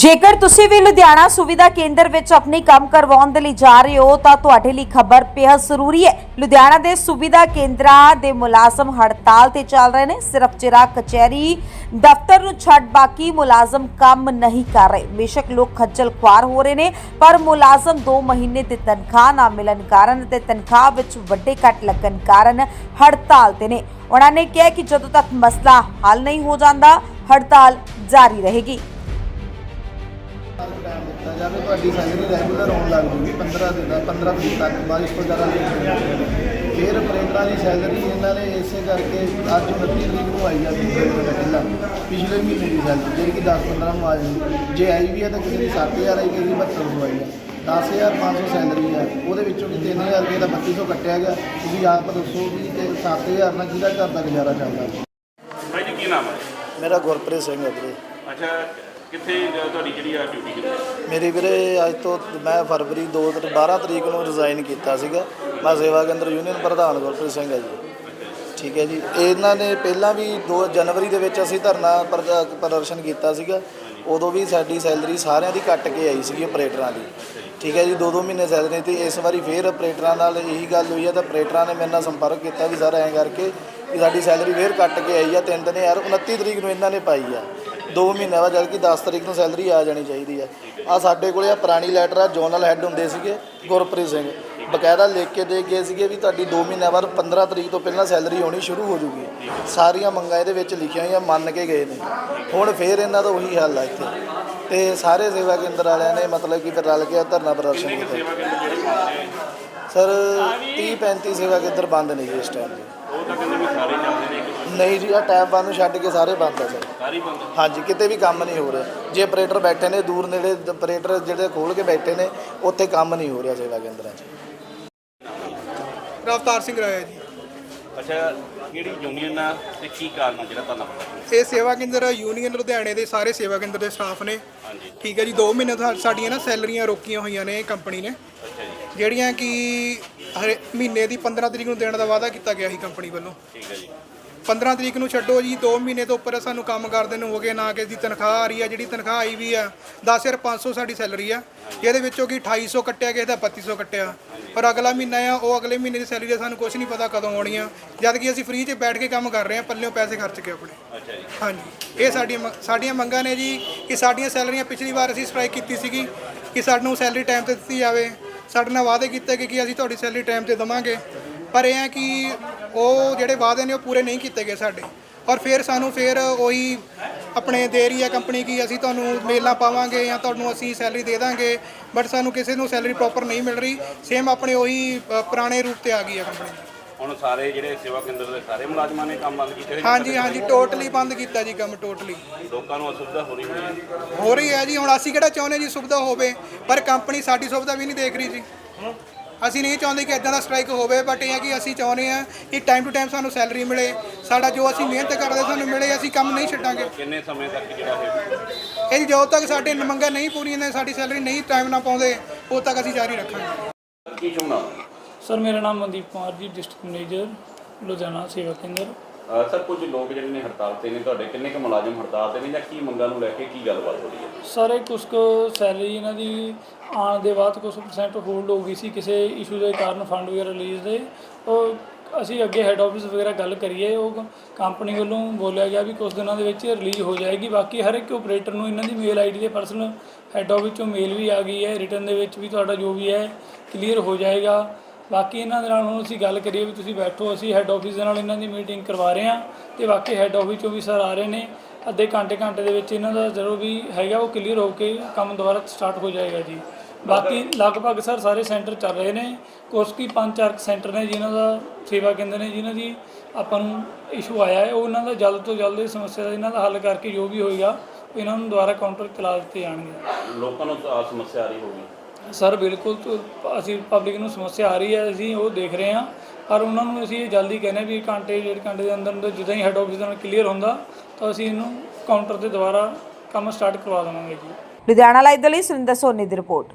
ਜੇਕਰ ਤੁਸੀਂ ਵੀ ਲੁਧਿਆਣਾ ਸੁਵਿਧਾ ਕੇਂਦਰ ਵਿੱਚ ਆਪਣੀ ਕੰਮ ਕਰਵਾਉਣ ਦੇ ਲਈ ਜਾ ਰਹੇ ਹੋ, ਤਾਂ ਤੁਹਾਡੇ ਲਈ ਖਬਰ ਬੇहद ਜ਼ਰੂਰੀ ਹੈ। ਲੁਧਿਆਣਾ ਦੇ ਸੁਵਿਧਾ ਕੇਂਦਰਾਂ ਦੇ ਮੁਲਾਜ਼ਮ ਹੜਤਾਲ ਤੇ ਚੱਲ ਰਹੇ ਨੇ। ਸਿਰਫ ਚਿਰਾਗ ਕਚਹਿਰੀ ਦਫ਼ਤਰ ਨੂੰ ਛੱਡ ਬਾਕੀ ਮੁਲਾਜ਼ਮ ਕੰਮ ਨਹੀਂ ਕਰ ਰਹੇ। ਬੇਸ਼ੱਕ ਲੋਕ ਖੱਜਲ ਖੁਆਰ ਹੋ ਰਹੇ ਨੇ, ਪਰ ਮੁਲਾਜ਼ਮ 2 ਮਹੀਨੇ ਦੀ ਤਨਖਾਹ ਨਾ ਮਿਲਣ ਕਾਰਨ ਤੇ ਤਨਖਾਹ ਵਿੱਚ ਵੱਡੇ ਕੱਟ ਲੱਗਣ ਕਾਰਨ ਹੜਤਾਲ ਤੇ ਨੇ। ਉਹਨਾਂ ਨੇ ਕਿਹਾ ਕਿ ਜਦੋਂ ਤੱਕ ਮਸਲਾ ਹੱਲ ਨਹੀਂ ਹੋ ਜਾਂਦਾ, ਹੜਤਾਲ ਜਾਰੀ ਰਹੇਗੀ। ਜਾਵੇ ਤੁਹਾਡੀ ਸੈਲਰੀ ਰੈਗੂਲਰ ਆਉਣ ਲੱਗ ਜੂਗੀ 15 ਦਿਨ ਦਾ 15 ਦਿਨ ਤੱਕ ਬਾਅਦ ਇਸ ਤੋਂ ਜ਼ਿਆਦਾ ਨਹੀਂ ਹੋਊਗੀ। ਫਿਰ ਆਪਰੇਟਰਾਂ ਦੀ ਸੈਲਰੀ ਇਹਨਾਂ ਨੇ ਇਸੇ ਕਰਕੇ ਅੱਜ 29 ਤਰੀਕ ਨੂੰ ਆਈ ਜਾਂਦੀ ਹੈ ਪਹਿਲਾਂ ਪਿਛਲੇ ਮਹੀਨੇ ਦੀ ਸੈਲਰੀ ਜਿਹੜੀ ਕਿ 10 15 ਨੂੰ ਆ ਜਾਂਦੀ। ਜੇ ਆਈ ਵੀ ਹੈ ਤਾਂ ਕਿਸੇ ਦੀ 7000 ਆਈ ਕਿਸੇ ਦੀ 7200 ਆਈ ਹੈ 10500 ਸੈਲਰੀ ਹੈ ਉਹਦੇ ਵਿੱਚੋਂ ਕਿ 3000 ਰੁਪਏ ਦਾ 3200 ਕੱਟਿਆ ਗਿਆ ਤੁਸੀਂ ਆਪ ਦੱਸੋ ਵੀ ਤੇ 7000 ਨਾਲ ਜਿਹਦਾ ਘਰ ਦਾ ਗੁਜ਼ਾਰਾ ਚੱਲਦਾ? ਭਾਈ ਜੀ ਕੀ ਨਾਮ ਹੈ ਮੇਰਾ ਗੁਰਪ੍ਰੀਤ ਸਿੰਘ ਹੈ ਵੀਰੇ। ਅੱਛਾ ਕਿੱਥੇ ਤੁਹਾਡੀ ਜਿਹੜੀ ਆ ਡਿਊਟੀ ਕਿੱਥੇ? ਮੇਰੀ ਵੀਰੇ, ਅੱਜ ਤੋਂ ਮੈਂ ਫਰਵਰੀ 2 ਤੇ 12 ਤਰੀਕ ਨੂੰ ਰਿਜ਼ਾਈਨ ਕੀਤਾ ਸੀਗਾ। ਮੈਂ ਸੇਵਾ ਕੇਂਦਰ ਯੂਨੀਅਨ ਪ੍ਰਧਾਨ ਗੁਰਪ੍ਰੀਤ ਸਿੰਘ ਹੈ ਜੀ। ਠੀਕ ਹੈ ਜੀ। ਇਹਨਾਂ ਨੇ ਪਹਿਲਾਂ ਵੀ 2 ਜਨਵਰੀ ਦੇ ਵਿੱਚ ਅਸੀਂ ਧਰਨਾ ਪ੍ਰਦ- ਪ੍ਰਦਰਸ਼ਨ ਕੀਤਾ ਸੀਗਾ। ਉਦੋਂ ਵੀ ਸਾਡੀ ਸੈਲਰੀ ਸਾਰਿਆਂ ਦੀ ਕੱਟ ਕੇ ਆਈ ਸੀਗੀ ਆਪਰੇਟਰਾਂ ਦੀ। ਠੀਕ ਹੈ ਜੀ। ਦੋ ਦੋ ਮਹੀਨੇ ਸੈਲਰੀ ਤੇ ਇਸ ਵਾਰੀ ਫੇਰ ਆਪਰੇਟਰਾਂ ਨਾਲ ਇਹੀ ਗੱਲ ਹੋਈ ਹੈ ਤਾਂ ਆਪਰੇਟਰਾਂ ਨੇ ਮੇਰੇ ਨਾਲ ਸੰਪਰਕ ਕੀਤਾ ਵੀ ਸਰ ਐਂ ਕਰਕੇ ਵੀ ਸਾਡੀ ਸੈਲਰੀ ਫੇਰ ਕੱਟ ਕੇ ਆਈ ਆ। ਤਿੰਨ ਦਿਨ ਯਾਰ 29 ਤਰੀਕ ਨੂੰ ਇਹਨਾਂ ਨੇ ਪਾਈ ਆ। 2 ਮਹੀਨੇ ਬਾਅਦ ਜਦ ਕਿ 10 ਤਰੀਕ ਨੂੰ ਸੈਲਰੀ ਆ ਜਾਣੀ ਚਾਹੀਦੀ ਹੈ ਆ ਸਾਡੇ ਕੋਲੇ ਆ ਪੁਰਾਣੀ ਲੈਟਰ ਆ, ਜੋਨਲ ਹੈੱਡ ਹੁੰਦੇ ਸੀਗੇ, ਗੁਰਪ੍ਰੀਤ ਸਿੰਘ। ਬਕਾਇਦਾ ਲਿਖ ਕੇ ਦੇ ਗਏ ਸੀਗੇ ਵੀ ਤੁਹਾਡੀ 2 ਮਹੀਨਿਆਂ ਬਾਅਦ 15 ਤਰੀਕ ਤੋਂ ਪਹਿਲਾਂ ਸੈਲਰੀ ਹੋਣੀ ਸ਼ੁਰੂ ਹੋ ਜੂਗੀ। ਸਾਰੀਆਂ ਮੰਗਾਂ ਇਹਦੇ ਵਿੱਚ ਲਿਖੀਆਂ ਹੋਈਆਂ, ਮੰਨ ਕੇ ਗਏ ਨੇ। ਹੁਣ ਫੇਰ ਇਹਨਾਂ ਦਾ ਉਹੀ ਹਾਲ ਆ ਇੱਥੇ। ਤੇ ਸਾਰੇ ਸੇਵਾ ਕੇਂਦਰ ਵਾਲਿਆਂ ਨੇ ਮਤਲਬ ਕਿ ਫਿਰ ਰਲ ਕੇ ਧਰਨਾ ਪ੍ਰਦਰਸ਼ਨ ਕੀਤਾ। ਸਰ 30 35 ਸੇਵਾ ਕੇਂਦਰ ਬੰਦ ਨੇ ਜੀ ਇਸ ਟਾਈਮ ਉਹ ਤਾਂ ਕਹਿੰਦੇ ਵੀ ਸਾਰੇ ਨਹੀਂ ਜੀ ਆ ਟੈਬ ਬੰਦ ਨੂੰ ਛੱਡ ਕੇ ਸਾਰੇ ਬੰਦ ਆ ਸਰ। ਸਾਰੀ ਬੰਦ ਹਾਂਜੀ ਕਿਤੇ ਵੀ ਕੰਮ ਨਹੀਂ ਹੋ ਰਿਹਾ। ਜੇ ਆਪਰੇਟਰ ਬੈਠੇ ਨੇ ਦੂਰ ਨੇੜੇ ਆਪਰੇਟਰ ਜਿਹੜੇ ਖੋਲ ਕੇ ਬੈਠੇ ਨੇ ਉੱਥੇ ਕੰਮ ਨਹੀਂ ਹੋ ਰਿਹਾ ਸੇਵਾ ਕੇਂਦਰਾਂ 'ਚ। ਰਫਤਾਰ ਸਿੰਘ ਰਾਇਆ ਜੀ। ਅੱਛਾ ਕਿਹੜੀ ਯੂਨੀਅਨ ਆ ਤੇ ਕੀ ਕਾਰਨ ਆ ਜਿਹੜਾ ਤੁਹਾਨੂੰ ਪਤਾ ਇਹ ਸੇਵਾ ਕੇਂਦਰ ਯੂਨੀਅਨ ਲੁਧਿਆਣੇ ਦੇ ਸਾਰੇ ਸੇਵਾ ਕੇਂਦਰ ਦੇ ਸਟਾਫ ਨੇ। ਹਾਂਜੀ। ਠੀਕ ਹੈ ਜੀ 2 ਮਹੀਨੇ ਤੋਂ ਸਾਡੀਆਂ ਨਾ ਸੈਲਰੀਆਂ ਰੋਕੀਆਂ ਹੋਈਆਂ ਨੇ ਕੰਪਨੀ ਨੇ। ਅੱਛਾ ਜੀ। ਜਿਹੜੀਆਂ ਕਿ ਹਰੇ ਮਹੀਨੇ ਦੀ 15 ਤਰੀਕ ਨੂੰ ਦੇਣ ਦਾ ਵਾਅਦਾ ਕੀਤਾ ਗਿਆ ਸੀ ਕੰਪਨੀ ਵੱਲੋਂ। ਠੀਕ ਹੈ ਜੀ। 15 ਤਰੀਕ ਨੂੰ ਛੱਡੋ ਜੀ 2 ਮਹੀਨੇ ਤੋਂ ਉੱਪਰ ਸਾਨੂੰ ਕੰਮ ਕਰਦੇ ਨੂੰ ਹੋ ਗਏ ਨਾ ਕਿ ਦੀ ਤਨਖਾਹ ਆ ਰਹੀ ਆ ਜਿਹੜੀ ਤਨਖਾਹ ਆਈ ਵੀ ਆ 10500 ਸਾਡੀ ਸੈਲਰੀ ਆ। ਜਿਹਦੇ ਵਿੱਚੋਂ ਕਿ 2800 ਕੱਟਿਆ ਗਿਆ ਇਹਦਾ 3200 ਕੱਟਿਆ। ਪਰ ਅਗਲਾ ਮਹੀਨਾ ਆ ਉਹ ਅਗਲੇ ਮਹੀਨੇ ਦੀ ਸੈਲਰੀ ਦਾ ਸਾਨੂੰ ਕੁਝ ਨਹੀਂ ਪਤਾ ਕਦੋਂ ਆਉਣੀ ਆ। ਜਦ ਕਿ ਅਸੀਂ ਫ੍ਰੀ 'ਚ ਬੈਠ ਕੇ ਕੰਮ ਕਰ ਰਹੇ ਆ ਪੱਲਿਓਂ ਪੈਸੇ ਖਰਚ ਕੇ ਆਪਣੇ। ਅੱਛਾ ਜੀ। ਹਾਂਜੀ। ਇਹ ਸਾਡੀਆਂ ਸਾਡੀਆਂ ਮੰਗਾਂ ਨੇ ਜੀ ਕਿ ਸਾਡੀਆਂ ਸੈਲਰੀਆਂ ਪਿਛਲੀ ਵਾਰ ਅਸੀਂ ਸਟ੍ਰਾਈਕ ਕੀਤੀ ਸੀਗੀ ਕਿ ਸਾਨੂੰ ਸੈਲਰੀ ਟਾਈਮ ਤੇ ਦਿੱਤੀ ਜਾਵੇ। ਸਾਡੇ ਨਾਲ ਵਾਅਦੇ ਕੀਤੇ ਗਏ ਕਿ ਅਸੀਂ ਤੁਹਾਡੀ ਸੈਲਰੀ ਟਾਈਮ ਤੇ ਦੇਵਾਂਗੇ। ਪਰ ਇਹ ਹੈ ਕਿ ਉਹ ਜਿਹੜੇ ਵਾਅਦੇ ਨੇ ਉਹ ਪੂਰੇ ਨਹੀਂ ਕੀਤੇ ਗਏ ਸਾਡੇ। ਔਰ ਫਿਰ ਸਾਨੂੰ ਫਿਰ ਉਹੀ ਆਪਣੇ ਦੇ ਰਹੀ ਹੈ ਕੰਪਨੀ ਕਿ ਅਸੀਂ ਤੁਹਾਨੂੰ ਮੇਲਾਂ ਪਾਵਾਂਗੇ ਜਾਂ ਤੁਹਾਨੂੰ ਅਸੀਂ ਸੈਲਰੀ ਦੇ ਦਾਂਗੇ। ਬਟ ਸਾਨੂੰ ਕਿਸੇ ਨੂੰ ਸੈਲਰੀ ਪ੍ਰੋਪਰ ਨਹੀਂ ਮਿਲ ਰਹੀ। ਸੇਮ ਆਪਣੇ ਉਹੀ ਪੁਰਾਣੇ ਰੂਪ ਤੇ ਆ ਗਈ ਹੈ ਕੰਪਨੀ ਹੁਣ ਸਾਰੇ ਜਿਹੜੇ ਸੇਵਾ ਕੇਂਦਰ ਦੇ ਸਾਰੇ ਮੁਲਾਜ਼ਮਾਂ ਨੇ ਕੰਮ ਬੰਦ ਕੀਤੇ? ਹਾਂਜੀ ਹਾਂਜੀ ਟੋਟਲੀ ਬੰਦ ਕੀਤਾ ਜੀ ਕੰਮ ਟੋਟਲੀ। ਲੋਕਾਂ ਨੂੰ ਅਸੁਵਿਧਾ ਹੋ ਰਹੀ ਹੈ। ਹੋ ਰਹੀ ਹੈ ਜੀ ਹੁਣ ਅਸੀਂ ਕਿਹੜਾ ਚਾਹੁੰਦੇ ਜੀ ਸੁਵਿਧਾ ਹੋਵੇ ਪਰ ਕੰਪਨੀ ਸਾਡੀ ਸੁਵਿਧਾ ਵੀ ਨਹੀਂ ਦੇਖ ਰਹੀ ਜੀ। ਅਸੀਂ ਨਹੀਂ ਚਾਹੁੰਦੇ ਕਿ ਇਦਾਂ ਦਾ ਸਟ੍ਰਾਈਕ ਹੋਵੇ ਬਟ ਇਹ ਹੈ ਕਿ ਅਸੀਂ ਚਾਹੁੰਦੇ ਆ ਕਿ ਟਾਈਮ ਟੂ ਟਾਈਮ ਸਾਨੂੰ ਸੈਲਰੀ ਮਿਲੇ ਸਾਡਾ ਜੋ ਅਸੀਂ ਮਿਹਨਤ ਕਰਦੇ ਸਾਨੂੰ ਮਿਲੇ ਅਸੀਂ ਕੰਮ ਨਹੀਂ ਛੱਡਾਂਗੇ। ਕਿੰਨੇ ਸਮੇਂ ਤੱਕ ਜਿਹੜਾ ਇਹ ਇਹ ਜਦੋਂ ਤੱਕ ਸਾਡੇ ਮੰਗਾਂ ਨਹੀਂ ਪੂਰੀਆਂ ਨੇ ਸਾਡੀ ਸੈਲਰੀ ਨਹੀਂ ਟਾਈਮ ਨਾਲ ਪਾਉਂਦੇ ਉਦੋਂ ਤੱਕ ਅਸੀਂ ਜਾਰੀ ਰੱਖਾਂਗੇ। ਕੀ ਚਾਹੁੰਦਾ? ਸਰ ਮੇਰਾ ਨਾਮ ਮਨਦੀਪ ਕੁਮਾਰ ਜੀ ਡਿਸਟ੍ਰਿਕਟ ਮੈਨੇਜਰ ਲੁਧਿਆਣਾ ਸੇਵਾ ਕੇਂਦਰ। ਸਰ ਕੁਝ ਲੋਕ ਜਿਹੜੇ ਨੇ ਹੜਤਾਲ ਤੇ ਨੇ ਤੁਹਾਡੇ ਕਿੰਨੇ ਕੁ ਮੁਲਾਜ਼ਮ ਹੜਤਾਲ ਤੇ ਨੇ ਜਾਂ ਕੀ ਮੰਗਾਂ ਨੂੰ ਲੈ ਕੇ ਕੀ ਗੱਲਬਾਤ ਹੋ ਰਹੀ ਹੈ? ਸਾਰੇ ਕੁਛ ਕੁ ਸੈਲਰੀ ਇਹਨਾਂ ਦੀ ਆਉਣ ਦੇ ਬਾਅਦ ਕੁਝ ਪਰਸੈਂਟ ਹੋਲਡ ਹੋ ਗਈ ਸੀ ਕਿਸੇ ਇਸ਼ੂ ਦੇ ਕਾਰਨ ਫੰਡ ਵਗੈਰਾ ਰਿਲੀਜ਼ ਦੇ। ਉਹ ਅਸੀਂ ਅੱਗੇ ਹੈੱਡ ਆਫਿਸ ਵਗੈਰਾ ਗੱਲ ਕਰੀਏ ਉਹ ਕੰਪਨੀ ਵੱਲੋਂ ਬੋਲਿਆ ਗਿਆ ਵੀ ਕੁਝ ਦਿਨਾਂ ਦੇ ਵਿੱਚ ਰਿਲੀਜ਼ ਹੋ ਜਾਏਗੀ। ਬਾਕੀ ਹਰ ਇੱਕ ਆਪਰੇਟਰ ਨੂੰ ਇਹਨਾਂ ਦੀ ਮੇਲ ਆਈਡੀ ਦੇ ਪਰਸਨਲ ਹੈੱਡ ਆਫਿਸ ਚੋਂ ਮੇਲ ਵੀ ਆ ਗਈ ਹੈ। ਰਿਟਰਨ ਦੇ ਵਿੱਚ ਵੀ ਤੁਹਾਡਾ ਜੋ ਵੀ ਹੈ ਕਲੀਅਰ ਹੋ ਜਾਏਗਾ। ਬਾਕੀ ਇਹਨਾਂ ਦੇ ਨਾਲ ਹੁਣ ਅਸੀਂ ਗੱਲ ਕਰੀਏ ਵੀ ਤੁਸੀਂ ਬੈਠੋ, ਅਸੀਂ ਹੈੱਡ ਆਫਿਸ ਦੇ ਨਾਲ ਇਹਨਾਂ ਦੀ ਮੀਟਿੰਗ ਕਰਵਾ ਰਹੇ ਹਾਂ ਤੇ ਬਾਕੀ ਹੈੱਡ ਆਫਿਸ ਚੋਂ ਵੀ ਸਰ ਆ ਰਹੇ ਨੇ। ਅੱਧੇ ਘੰਟੇ ਘੰਟੇ ਦੇ ਵਿੱਚ ਇਹਨਾਂ ਦਾ ਜਦੋਂ ਵੀ ਹੈਗਾ ਉਹ ਕਲੀਅਰ ਹੋ ਕੇ ਕੰਮ ਦੁਬਾਰਾ ਸਟਾਰਟ ਹੋ ਜਾਏਗਾ ਜੀ। ਬਾਕੀ ਲਗਭਗ ਸਰ ਸਾਰੇ ਸੈਂਟਰ ਚੱਲ ਰਹੇ ਨੇ। ਕੁਛ ਕੀ ਪੰਜ, ਚਾਰ ਸੈਂਟਰ ਨੇ ਜਿਨ੍ਹਾਂ ਦਾ ਸੇਵਾ ਕੇਂਦਰ ਨੇ, ਜਿਨ੍ਹਾਂ ਦੀ ਆਪਾਂ ਨੂੰ ਇਸ਼ੂ ਆਇਆ ਹੈ, ਉਹ ਦਾ ਜਲਦ ਤੋਂ ਜਲਦ ਇਸ ਸਮੱਸਿਆ ਦਾ ਇਹਨਾਂ ਦਾ ਹੱਲ ਕਰਕੇ ਜੋ ਵੀ ਹੋਏਗਾ, ਇਹਨਾਂ ਨੂੰ ਦੁਬਾਰਾ ਕਾਊਂਟਰ ਚਲਾ ਦਿੱਤੇ ਜਾਣਗੇ। ਲੋਕਾਂ ਨੂੰ ਆਹ ਸਮੱਸਿਆ ਆ ਰਹੀ ਹੋਊਗੀ। ਸਰ, ਬਿਲਕੁਲ ਤੋਂ ਅਸੀਂ ਪਬਲਿਕ ਨੂੰ ਸਮੱਸਿਆ ਆ ਰਹੀ ਹੈ, ਅਸੀਂ ਉਹ ਦੇਖ ਰਹੇ ਹਾਂ। ਪਰ ਉਹਨਾਂ ਨੂੰ ਅਸੀਂ ਇਹ ਜਲਦੀ ਕਹਿੰਦੇ ਵੀ ਘੰਟੇ, ਡੇਢ ਘੰਟੇ ਦੇ ਅੰਦਰ ਅੰਦਰ ਜਿੱਦਾਂ ਹੀ ਹੈੱਡ ਆਫਿਸ ਨਾਲ ਕਲੀਅਰ ਹੁੰਦਾ, ਤਾਂ ਅਸੀਂ ਇਹਨੂੰ ਕਾਊਂਟਰ ਤੇ ਦੁਬਾਰਾ ਕੰਮ ਸਟਾਰਟ ਕਰਵਾ ਦੇਵਾਂਗੇ ਜੀ। ਲੁਧਿਆਣਾ ਲਾਈਵ ਦੇ ਲਈ ਸੁਰਿੰਦਰ ਸੋਨੀ ਦੀ ਰਿਪੋਰਟ।